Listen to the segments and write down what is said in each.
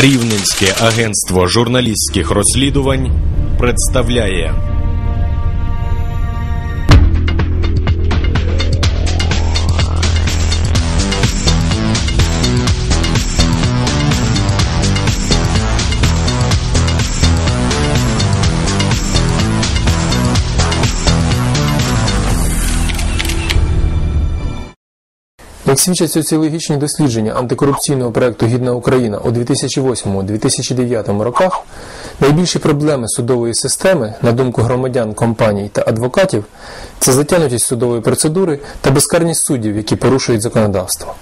Рівненське агентство журналістських розслідувань представляє Як свідчать соціологічні дослідження антикорупційного проекту Гідна Україна у 2008-2009 роках, найбільші проблеми судової системи, на думку громадян, компаній та адвокатів, це затягнутість судової процедури та безкарність суддів, які порушують законодавство.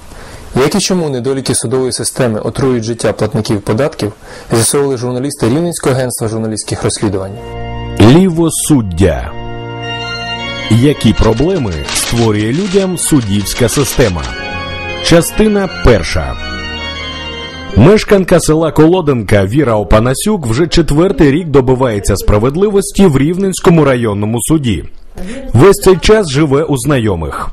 Як і чому недоліки судової системи отруюють життя платників податків, з'ясовували журналісти Рівненського агентства журналістських розслідувань. Лівосуддя. Які проблеми створює людям суддівська система? Частина перша. Мешканка села Колоденка Віра Опанасюк вже четвертий рік добивається справедливості в Рівненському районному суді. Весь цей час живе у знайомих.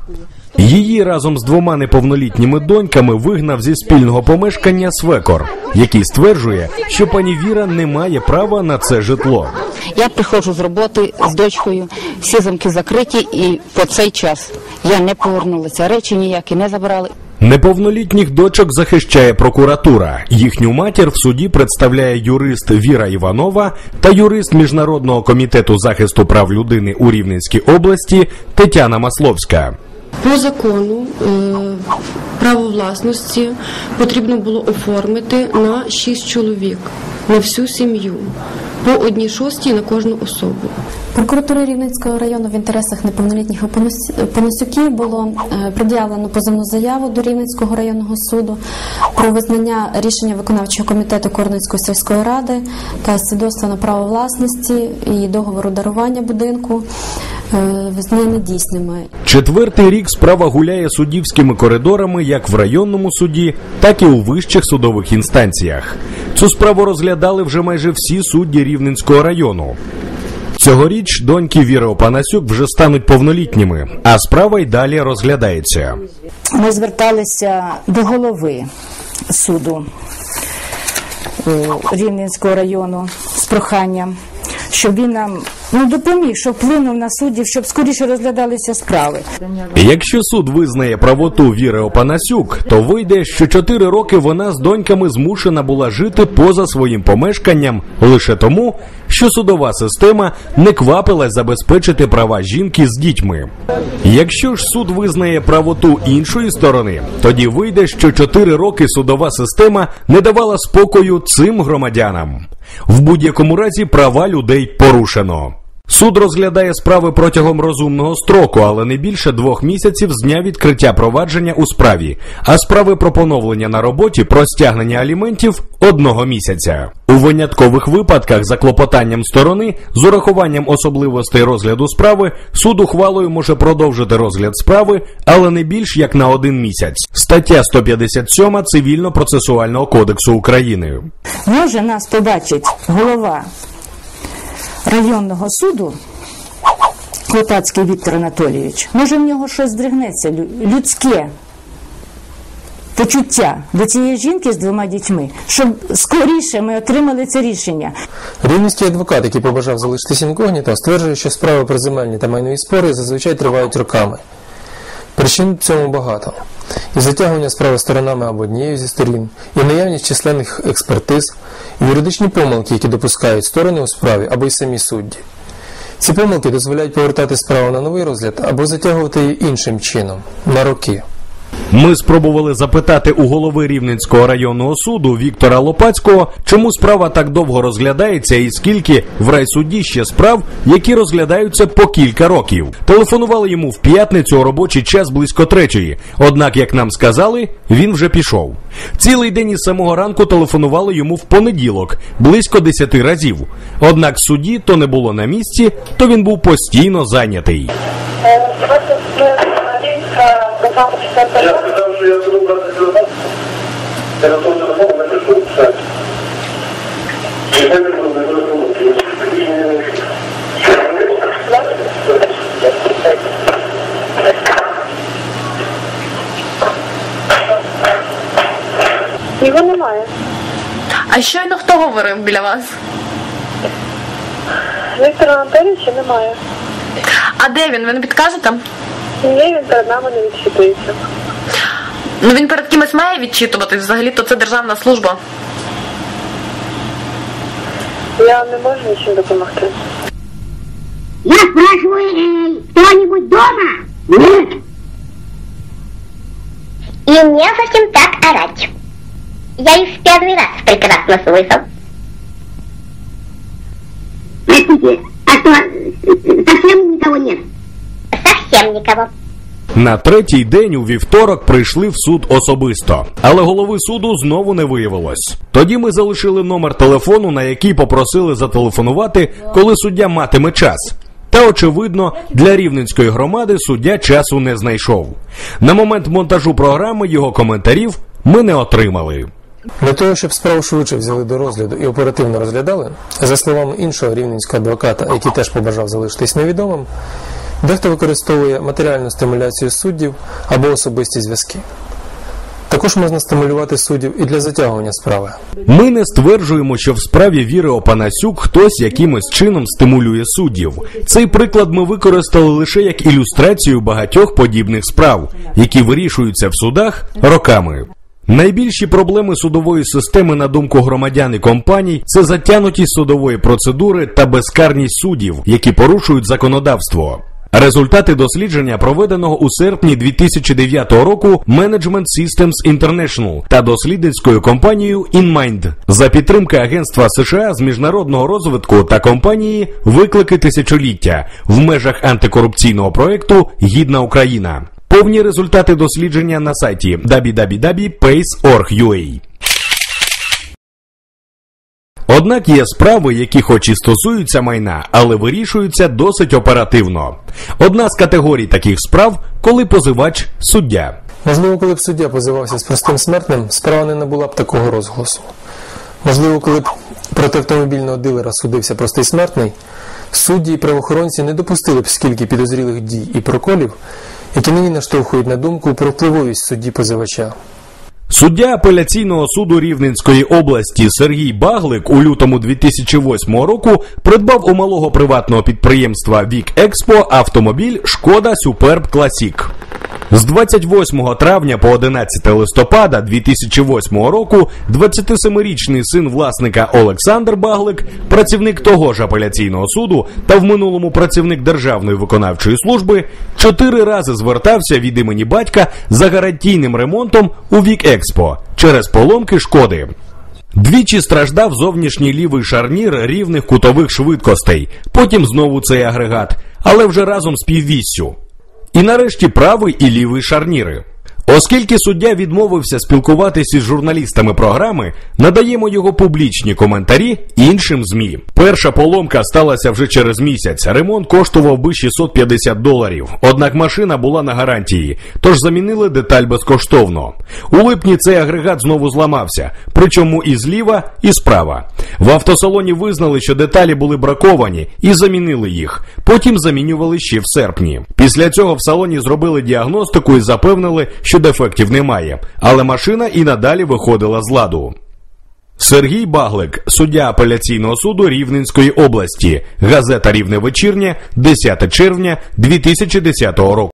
Її разом з двома неповнолітніми доньками вигнав зі спільного помешкання свекор, який стверджує, що пані Віра не має права на це житло. Я приходжу з роботи з дочкою, всі замки закриті, і по цей час я не повернулася. Речі ніякі не забрали. Неповнолітніх дочок захищає прокуратура. Їхню матір в суді представляє юрист Віра Іванова та юрист Міжнародного комітету захисту прав людини у Рівненській області Тетяна Масловська. По закону е, право власності потрібно було оформити на 6 чоловік на всю сім'ю, по одній шостій на кожну особу. Прокуратури Рівненського району в інтересах неповнолітніх опоносюків було е, пред'явлено позовну заяву до Рівненського районного суду про визнання рішення виконавчого комітету Корницької сільської ради та свідоцтва на право власності і договору дарування будинку е, визнання недійсними. Четвертий рік справа гуляє суддівськими коридорами як в районному суді, так і у вищих судових інстанціях. Цю справу розглядали вже майже всі судді Рівненського району. Цьогоріч доньки Віри Опанасюк вже стануть повнолітніми, а справа й далі розглядається. Ми зверталися до голови суду е, Рівненського району з проханням, щоб він нам ну, допоміг, щоб вплинув на суддів, щоб скоріше розглядалися справи. Якщо суд визнає правоту Віри Опанасюк, то вийде, що чотири роки вона з доньками змушена була жити поза своїм помешканням лише тому, що судова система не квапилась забезпечити права жінки з дітьми. Якщо ж суд визнає правоту іншої сторони, тоді вийде, що чотири роки судова система не давала спокою цим громадянам. В будь-якому разі права людей порушено. Суд розглядає справи протягом розумного строку, але не більше двох місяців з дня відкриття провадження у справі, а справи про поновлення на роботі про стягнення аліментів одного місяця. У виняткових випадках за клопотанням сторони з урахуванням особливостей розгляду справи суд ухвалою може продовжити розгляд справи, але не більш як на один місяць. Стаття 157 Цивільно-процесуального кодексу України. Може нас побачить голова районного суду Клопацький Віктор Анатолійович. Може в нього щось здригнеться людське почуття до цієї жінки з двома дітьми, щоб скоріше ми отримали це рішення. Рівненський адвокат, який побажав залишитися інкогніто, стверджує, що справи про земельні та майнові спори зазвичай тривають роками. Причин цьому багато. І затягування справи сторонами або однією зі сторін, і наявність численних експертиз, і юридичні помилки, які допускають сторони у справі або й самі судді. Ці помилки дозволяють повертати справу на новий розгляд або затягувати її іншим чином на роки. Ми спробували запитати у голови Рівненського районного суду Віктора Лопацького, чому справа так довго розглядається і скільки в райсуді ще справ, які розглядаються по кілька років. Телефонували йому в п'ятницю у робочий час близько третьої. Однак, як нам сказали, він вже пішов. Цілий день із самого ранку телефонували йому в понеділок, близько десяти разів. Однак судді то не було на місці, то він був постійно зайнятий. Я сказав, що я буду брати телефон. Телефон телефон не прийшов, кстати. Я не буду, не буду. Його немає. А щойно хто говорив біля вас? Віктора Анатолійовича немає. А де він? Ви не підкажете? Ні, він перед нами не відчитується. Ну він перед кимось має відчитуватись, взагалі то це державна служба. Я не можу нічим допомогти. Я спрашиваю, э, кто-нибудь дома? Нет. И не совсем так орать. Я их в первый раз прекрасно слышал. Простите, а что, э, совсем никого нет? Совсем. На третій день у вівторок прийшли в суд особисто, але голови суду знову не виявилось. Тоді ми залишили номер телефону, на який попросили зателефонувати, коли суддя матиме час. Та очевидно, для рівненської громади суддя часу не знайшов. На момент монтажу програми його коментарів ми не отримали. Для того, щоб справу швидше взяли до розгляду і оперативно розглядали, за словами іншого рівненського адвоката, який теж побажав залишитись невідомим, дехто використовує матеріальну стимуляцію суддів або особисті зв'язки. Також можна стимулювати суддів і для затягування справи. Ми не стверджуємо, що в справі Віри Опанасюк хтось якимось чином стимулює суддів. Цей приклад ми використали лише як ілюстрацію багатьох подібних справ, які вирішуються в судах роками. Найбільші проблеми судової системи, на думку громадян і компаній, це затянутість судової процедури та безкарність суддів, які порушують законодавство. Результати дослідження, проведеного у серпні 2009 року Management Systems International та дослідницькою компанією InMind за підтримки Агентства США з міжнародного розвитку та компанії Виклики тисячоліття в межах антикорупційного проекту Гідна Україна. Повні результати дослідження на сайті www.pace.org.ua Однак є справи, які хоч і стосуються майна, але вирішуються досить оперативно. Одна з категорій таких справ, коли позивач суддя. Можливо, коли б суддя позивався з простим смертним, справа не набула б такого розголосу. Можливо, коли б проти автомобільного дилера судився простий смертний, судді і правоохоронці не допустили б скільки підозрілих дій і проколів, які нині наштовхують на думку про впливовість судді позивача. Суддя апеляційного суду Рівненської області Сергій Баглик у лютому 2008 року придбав у малого приватного підприємства Вік Експо автомобіль Шкода Суперб Класік. З 28 травня по 11 листопада 2008 року 27-річний син власника Олександр Баглик, працівник того ж апеляційного суду та в минулому працівник Державної виконавчої служби, чотири рази звертався від імені батька за гарантійним ремонтом у Вік Експо через поломки шкоди. Двічі страждав зовнішній лівий шарнір рівних кутових швидкостей, потім знову цей агрегат, але вже разом з піввіссю. І нарешті правий і лівий шарніри. Оскільки суддя відмовився спілкуватися із журналістами програми, надаємо його публічні коментарі іншим ЗМІ. Перша поломка сталася вже через місяць. Ремонт коштував би 650 доларів. Однак машина була на гарантії, тож замінили деталь безкоштовно. У липні цей агрегат знову зламався, причому і зліва, і справа. В автосалоні визнали, що деталі були браковані, і замінили їх. Потім замінювали ще в серпні. Після цього в салоні зробили діагностику і запевнили, що дефектів немає, але машина і надалі виходила з ладу. Сергій Баглик, суддя апеляційного суду Рівненської області, газета Рівне вечірнє, 10 червня 2010 року.